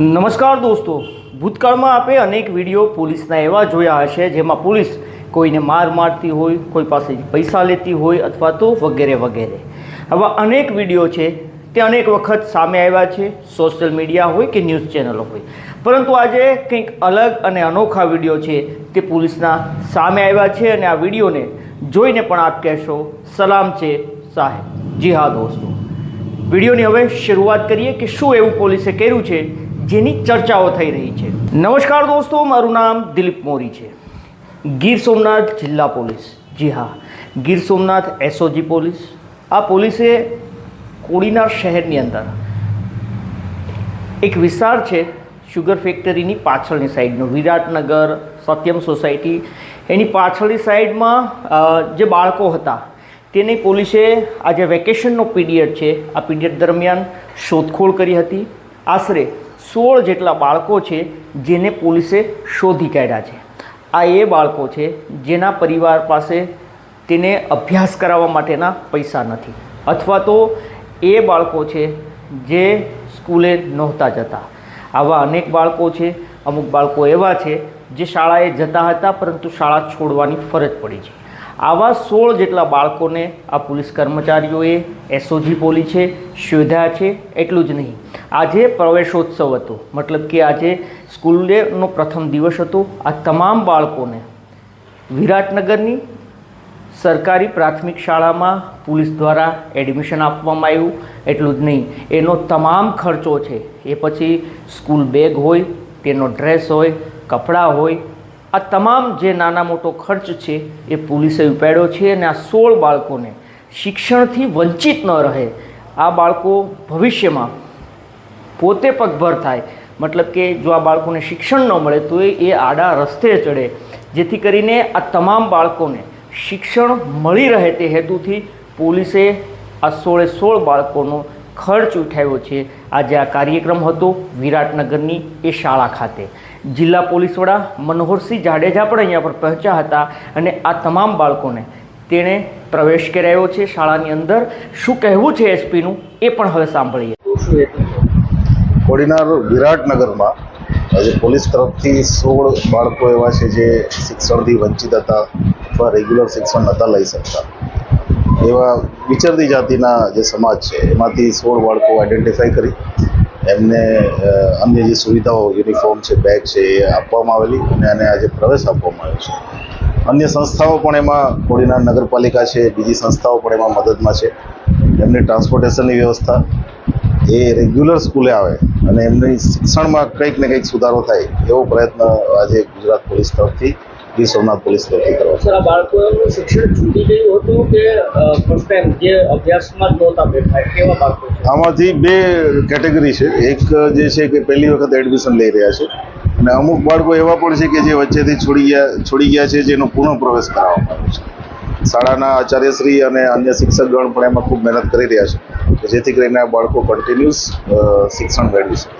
નમસ્કાર દોસ્તો. ભૂતકાળમાં આપે અનેક વીડિયો પોલીસના એવા જોયા હશે જેમાં પોલીસ કોઈને માર મારતી હોય, કોઈ પાસે પૈસા લેતી હોય અથવા તો વગેરે વગેરે. આવા અનેક વીડિયો છે. તે અનેક વખત સામે આવ્યા છે, સોશિયલ મીડિયા હોય કે ન્યૂઝ ચેનલો હોય. પરંતુ આજે કંઈક અલગ અને અનોખા વીડિયો છે. તે પોલીસના સામે આવ્યા છે અને આ વિડીયોને જોઈને પણ આપ કહેશો, સલામ છે સાહેબ. જી હા દોસ્તો. વિડીયોની હવે શરૂઆત કરીએ કે શું એવું પોલીસે કર્યું છે જેની ચર્ચાઓ થઈ રહી છે. નમસ્કાર દોસ્તો, મારું નામ દિલીપ મોરી છે. ગીર સોમનાથ જિલ્લા પોલીસ. જી હા, ગીર સોમનાથ એસઓજી પોલીસ. આ પોલીસે કોડીનાર શહેરની અંદર એક વિસ્તાર છે શુગર ફેક્ટરીની પાછળની સાઈડનો વિરાટનગર સત્યમ સોસાયટી. એની પાછળની સાઈડમાં જે બાળકો હતા, તેની પોલીસે આ જે વેકેશનનો પીરિયડ છે. આ પીરિયડ દરમિયાન શોધખોળ કરી હતી. આશરે સોળ જેટલા બાળકો છે જેને પોલીસે શોધી કાઢ્યા છે. આ એ બાળકો છે જેના પરિવાર પાસે તેને અભ્યાસ કરાવવા માટેના પૈસા નથી. અથવા તો એ બાળકો છે જે સ્કૂલે નહોતા જતા. આવા અનેક બાળકો છે, અમુક બાળકો એવા છે જે શાળાએ જતા હતા, પરંતુ શાળા છોડવાની ફરજ પડી છે. આવા સોળ જેટલા બાળકોને આ પોલીસ કર્મચારીઓએ એસઓજી પોલીસે શોધ્યા છે, એટલું જ નહીં. આજે પ્રવેશોત્સવ હતો. મતલબ કે આજે સ્કૂલ ડેનો પ્રથમ દિવસ હતો. આ તમામ બાળકોને વિરાટનગરની સરકારી પ્રાથમિક શાળામાં પોલીસ દ્વારા એડમિશન આપવામાં આવ્યું. એટલું જ નહીં, એનો તમામ ખર્ચો છે. એ પછી સ્કૂલ બેગ હોય, તેનો ડ્રેસ હોય, કપડાં હોય, આ તમામ જે નાના મોટો ખર્ચ છે એ પોલીસે ઉપાડ્યો છે અને આ સોળ બાળકોને શિક્ષણથી વંચિત ન રહે. આ બાળકો ભવિષ્યમાં પોતે પગભર થાય. મતલબ કે જો આ બાળકોને શિક્ષણ ન મળે, તો એ આડા રસ્તે ચડે. જેથી કરીને આ તમામ બાળકોને શિક્ષણ મળી રહે તે હેતુથી પોલીસે આ સોળે સોળ બાળકોનો ખર્ચ ઉઠાવ્યો છે. આજે આ કાર્યક્રમ હતો વિરાટનગરની એ શાળા ખાતે. જિલ્લા પોલીસ વડા મનોહરસિંહ જાડેજા પણ અહીંયા પર પહોંચ્યા હતા અને આ તમામ બાળકોને તેણે પ્રવેશ કરાવ્યો છે શાળાની અંદર. શું કહેવું છે એસપીનું એ પણ હવે સાંભળીએ. કોડીનાર વિરાટનગરમાં આજે પોલીસ તરફથી સોળ બાળકો એવા છે જે શિક્ષણથી વંચિત હતા અથવા રેગ્યુલર શિક્ષણ નહોતા લઈ શકતા. એવા વિચરતી જાતિના જે સમાજ છે, એમાંથી સોળ બાળકો આઈડેન્ટિફાઈ કરી એમને અન્ય જે સુવિધાઓ યુનિફોર્મ છે બેગ છે, એ આપવામાં આવેલી અને આને આજે પ્રવેશ આપવામાં આવ્યો છે. અન્ય સંસ્થાઓ પણ એમાં, કોડીનાર નગરપાલિકા છે, બીજી સંસ્થાઓ પણ એમાં મદદમાં છે. એમની ટ્રાન્સપોર્ટેશનની વ્યવસ્થા એ રેગ્યુલર સ્કૂલે આવે. અને એમની શિક્ષણમાં કંઈક ને કંઈક સુધારો થાય એવો પ્રયત્ન આજે ગુજરાત પોલીસ તરફથી ગીર સોમનાથ પોલીસ તરફથી કરવામાં સર આ બાળકોનું શિક્ષણ છૂટી ગયું હતું કે ફર્સ્ટ ટાઈમ જે અભ્યાસમાં નહોતા બેઠા? કેવા બાળકો આમાંથી બે કેટેગરી છે. એક જે છે કે પહેલી વખત એડમિશન લઈ રહ્યા છે. અને અમુક બાળકો એવા પણ છે કે જે વચ્ચેથી છોડી ગયા છોડી ગયા છે જેનો પુનઃ પ્રવેશ કરાવવામાં આવ્યો છે. શાળાના આચાર્યશ્રી અને અન્ય શિક્ષકગણ પણ એમાં ખૂબ મહેનત કરી રહ્યા છે. જેથી કરીને આ બાળકો કન્ટિન્યુઅસ શિક્ષણ મેળવી શકે.